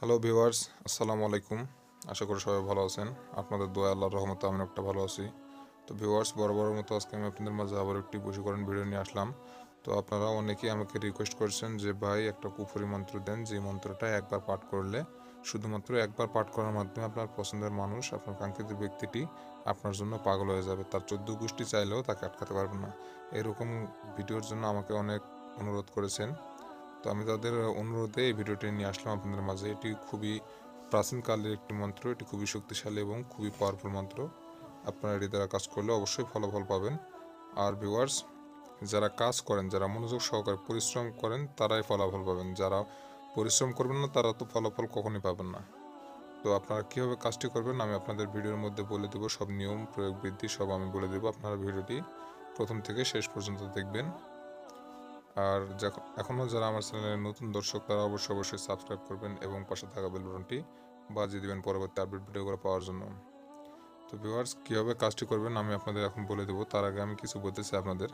Hello viewers আসসালামু আলাইকুম আশা করি সবাই ভালো আছেন। আপনাদের দোয়া, আল্লাহর রহমতে আমি একটা ভালো আছি। তো ভিউয়ার্স বড় মতো আজকে আমি আপনাদের মাঝে আবার একটি বশীকরণ ভিডিও নিয়ে আসলাম। তো আপনারা অনেকেই আমাকে রিকোয়েস্ট করেছেন যে, ভাই, একটা কুফরি মন্ত্র দেন যে মন্ত্রটা একবার পাঠ করলে শুধুমাত্র একবার পাঠ করার মাধ্যমে আপনার পছন্দের মানুষ, আপনার কাঙ্ক্ষিত ব্যক্তিটি আপনার জন্য পাগল হয়ে যাবে। তার চোদ্দ গোষ্ঠী চাইলেও তাকে আটকাতে পারবেন না। এরকম ভিডিওর জন্য আমাকে অনেক অনুরোধ করেছেন। তো আমি তাদের অনুরোধে এই ভিডিওটি নিয়ে আসলাম আপনাদের মাঝে। এটি খুবই প্রাচীনকালের একটি মন্ত্র, এটি খুবই শক্তিশালী এবং খুবই পাওয়ারফুল মন্ত্র। আপনারা এটি দ্বারা কাজ করলে অবশ্যই ফলাফল পাবেন। আর ভিউয়ার্স যারা কাজ করেন, যারা মনোযোগ সহকারে পরিশ্রম করেন, তারাই ফলাফল পাবেন। যারা পরিশ্রম করবেন না, তারা তো ফলাফল কখনই পাবেন না। তো আপনারা কীভাবে কাজটি করবেন, আমি আপনাদের ভিডিওর মধ্যে বলে দেবো। সব নিয়ম, প্রয়োগ বৃদ্ধি সব আমি বলে দেবো। আপনারা ভিডিওটি প্রথম থেকে শেষ পর্যন্ত দেখবেন। আর এখনও যারা আমার চ্যানেলের নতুন দর্শক, তারা অবশ্যই অবশ্যই সাবস্ক্রাইব করবেন এবং পাশে থাকা বেল বাটনটি বাজিয়ে দিবেন পরবর্তী আপডেট ভিডিওগুলো পাওয়ার জন্য। তো ভিউয়ার্স, কীভাবে কাজটি করবেন আমি আপনাদের এখন বলে দেবো। তার আগে আমি কিছু বলতে চাই আপনাদের।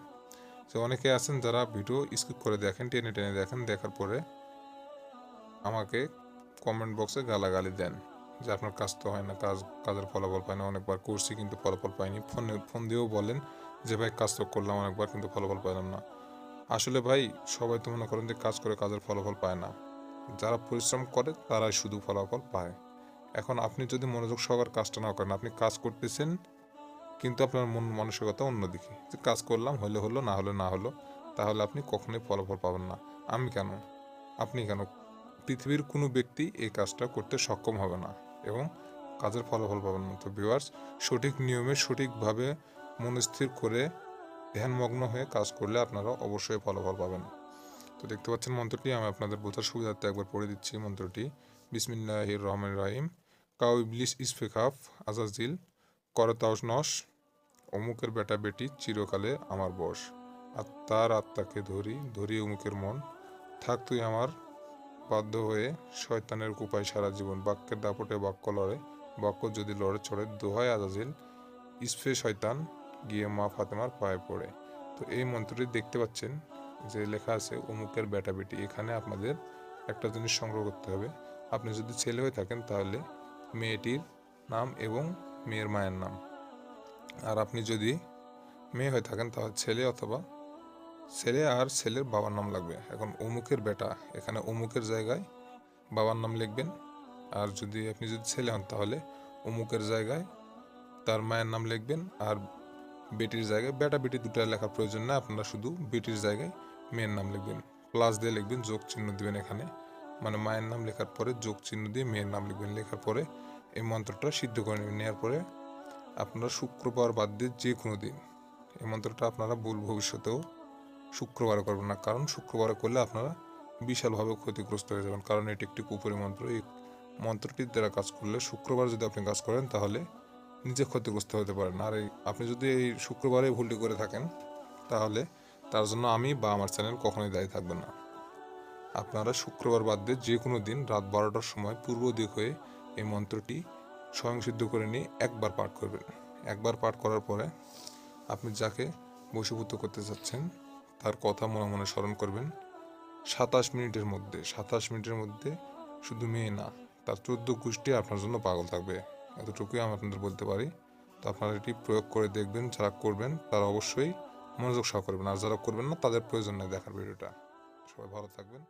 যে অনেকে আছেন যারা ভিডিও স্কিপ করে দেখেন, টেনে টেনে দেখেন, দেখার পরে আমাকে কমেন্ট বক্সে গালাগালি দেন যে আপনার কাজ তো হয় না, কাজ, কাজের ফলাফল পায় না। অনেকবার করছি কিন্তু ফলাফল পাইনি। ফোনে, ফোন দিয়েও বলেন যে, ভাই, কাজ তো করলাম, অনেকবার কিন্তু ফলাফল পাইলাম না। আসলে ভাই, সবাই তো মনে করেন যে কাজ করে কাজের ফলাফল পায় না। যারা পরিশ্রম করে, তারাই শুধু ফলাফল পায়। এখন আপনি যদি মনোযোগ সহকার কাজটা না করেন, আপনি কাজ করতেছেন, কিন্তু আপনার মন মানসিকতা অন্যদিকে। যে কাজ করলাম, হলে হলো, না হলে না হলো, তাহলে আপনি কখনোই ফলাফল পাবেন না। আমি কেন? আপনি কেন? পৃথিবীর কোনো ব্যক্তি এই কাজটা করতে সক্ষম হবে না এবং কাজের ফলাফল পাবেন না। তো ভিউয়ার্স সঠিক নিয়মে সঠিকভাবে মনস্থির করে ধ্যানমগ্ন হয়ে কাজ করলে আপনারা অবশ্যই ফলাফল পাবেন। তো দেখতে পাচ্ছেন মন্ত্রটি, আমি আপনাদের বোঝার সুবিধার্থে একবার পড়ে দিচ্ছি মন্ত্রটি। বিসমিল্লাহির রহমান রাহিম। কাউ ইবলিস ইসফেখাফ আজাজিল, করতাউস নস, অমুকের বেটা বেটি চিরকালে আমার বস। আত্মার আত্মাকে ধরি ধরি অমুকের মন। থাক তুই আমার বাধ্য হয়ে শয়তানের কুপায় সারা জীবন। বাক্যের দাপটে বাক্য লড়ে, বাক্য যদি লড়ে চড়ে, দোহায় আজাজিল, ইসফে শয়তান গিয়ে মা ফাতেমার পায়ে পড়ে। তো এই মন্ত্রটি দেখতে পাচ্ছেন যে লেখা আছে, অমুকের বেটা বেটি। এখানে আপনাদের একটা জিনিস সংগ্রহ করতে হবে। আপনি যদি ছেলে হয়ে থাকেন তাহলে মেয়েটির নাম এবং মেয়ের মায়ের নাম। আর আপনি যদি মেয়ে হয়ে থাকেন তাহলে ছেলে অথবা ছেলে আর ছেলের বাবার নাম লাগবে। এখন অমুকের বেটা, এখানে অমুকের জায়গায় বাবার নাম লিখবেন। আর যদি আপনি যদি ছেলে হন তাহলে অমুকের জায়গায় তার মায়ের নাম লিখবেন। আর বেটির জায়গায়। বেটা বেটি দুটো লেখার প্রয়োজন না আপনারা শুধু বেটির জায়গায় মেয়ের নাম লিখবেন। প্লাস দিয়ে লিখবেন যোগ চিহ্ন দিবেন এখানে। মানে মায়ের নাম লেখার পরে যোগ চিহ্ন দিয়ে মেয়ের নাম লিখবেন। লেখার পরে এই মন্ত্রটা সিদ্ধ করে নেবেন। নেওয়ার পরে আপনারা শুক্রবার বাদ দিয়ে যে কোনো দিন এই মন্ত্রটা আপনারা ভুল ভবিষ্যতেও শুক্রবারে করবেন না। কারণ শুক্রবারে করলে আপনারা বিশালভাবে ক্ষতিগ্রস্ত হয়ে যাবেন। কারণ এটি একটি কুপুরি মন্ত্র। এই মন্ত্রটির দ্বারা কাজ করলে শুক্রবার যদি আপনি কাজ করেন তাহলে নিজে ক্ষতিগ্রস্ত হতে পারেন। আর এই আপনি যদি এই শুক্রবারে ভুলটি করে থাকেন, তাহলে তার জন্য আমি বা আমার চ্যানেল কখনোই দায়ী থাকবে না। আপনারা শুক্রবার বাদ দিয়ে যে কোনো দিন রাত বারোটার সময় পূর্ব দিক হয়ে এই মন্ত্রটি স্বয়ংসিদ্ধ করে নিয়ে একবার পাঠ করবেন। একবার পাঠ করার পরে আপনি যাকে বশীভূত করতে চাচ্ছেন, তার কথা মনে মনে স্মরণ করবেন। সাতাশ মিনিটের মধ্যে সাতাশ মিনিটের মধ্যে শুধু মেয়ে না, তার চোদ্দ গোষ্ঠী আপনার জন্য পাগল থাকবে। এতটুকুই আমি আপনাদের বলতে পারি। তো আপনারা এটি প্রয়োগ করে দেখবেন, যারা করবেন, তারা অবশ্যই মনোযোগ সহ করবেন। আর যারা করবেন না, তাদের প্রয়োজন নেই দেখার ভিডিওটা। সবাই ভালো থাকবেন।